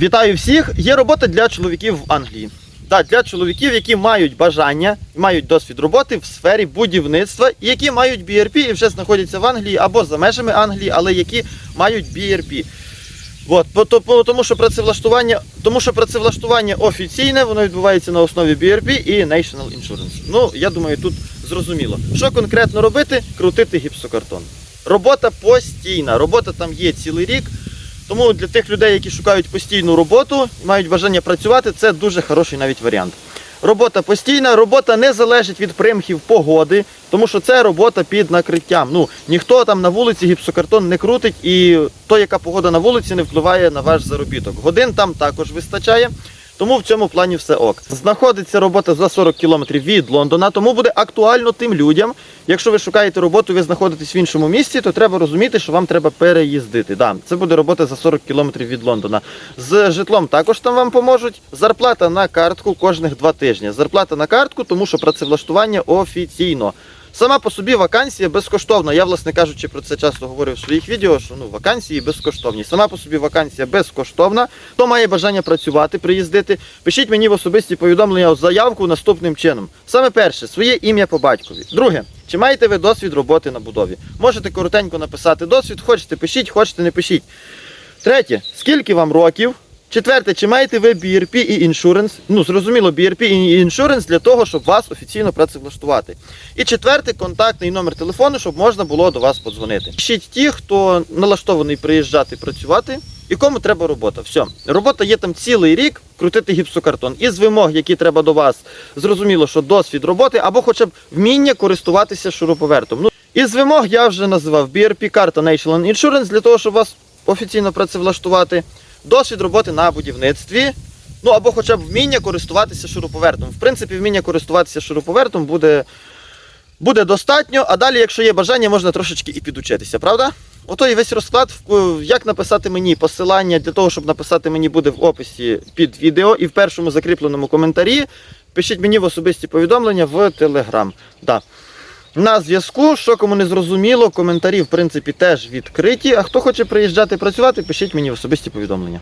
Вітаю всіх! Є робота для чоловіків в Англії. Так, для чоловіків, які мають бажання, мають досвід роботи в сфері будівництва, і які мають BRP і вже знаходяться в Англії або за межами Англії, але які мають BRP. От, тому, що працевлаштування, тому що працевлаштування офіційне, воно відбувається на основі BRP і National Insurance. Ну, я думаю, тут зрозуміло. Що конкретно робити? Крутити гіпсокартон. Робота постійна, робота там є цілий рік. Тому для тих людей, які шукають постійну роботу мають бажання працювати, це дуже хороший навіть варіант. Робота постійна, робота не залежить від примхів погоди, тому що це робота під накриттям. Ну ніхто там на вулиці гіпсокартон не крутить, і то, яка погода на вулиці, не впливає на ваш заробіток. Годин там також вистачає. Тому в цьому плані все ок. Знаходиться робота за 40 кілометрів від Лондона, тому буде актуально тим людям. Якщо ви шукаєте роботу, ви знаходитесь в іншому місці, то треба розуміти, що вам треба переїздити. Да, це буде робота за 40 кілометрів від Лондона. З житлом також там вам поможуть. Зарплата на картку кожних два тижні. Зарплата на картку, тому що працевлаштування офіційно. Сама по собі вакансія безкоштовна. Я, власне кажучи, про це часто говорив в своїх відео, що ну вакансії безкоштовні. Сама по собі вакансія безкоштовна. Хто має бажання працювати, приїздити, пишіть мені в особисті повідомлення заявку наступним чином. Саме перше, своє ім'я по батькові. Друге, чи маєте ви досвід роботи на будові? Можете коротенько написати досвід, хочете пишіть, хочете не пишіть. Третє, скільки вам років? Четверте, чи маєте ви BRP і іншуренс? Ну, зрозуміло, BRP і іншуренс для того, щоб вас офіційно працевлаштувати. І четверте, контактний номер телефону, щоб можна було до вас подзвонити. Пишіть ті, хто налаштований приїжджати працювати, і кому треба робота. Все, робота є там цілий рік, крутити гіпсокартон. Із вимог, які треба до вас, зрозуміло, що досвід роботи або хоча б вміння користуватися шуруповертом. Ну, із вимог я вже називав BRP карта National Insurance для того, щоб вас офіційно працевлаштувати. Досвід роботи на будівництві. Ну або хоча б вміння користуватися шуруповертом. В принципі, вміння користуватися шуруповертом буде, буде достатньо, а далі, якщо є бажання, можна трошечки і підучитися, правда? Ото і весь розклад, як написати мені посилання для того, щоб написати мені буде в описі під відео і в першому закріпленому коментарі. Пишіть мені в особисті повідомлення в Телеграм. Да. На зв'язку, що кому не зрозуміло, коментарі в принципі теж відкриті. А хто хоче приїжджати працювати, пишіть мені в особисті повідомлення.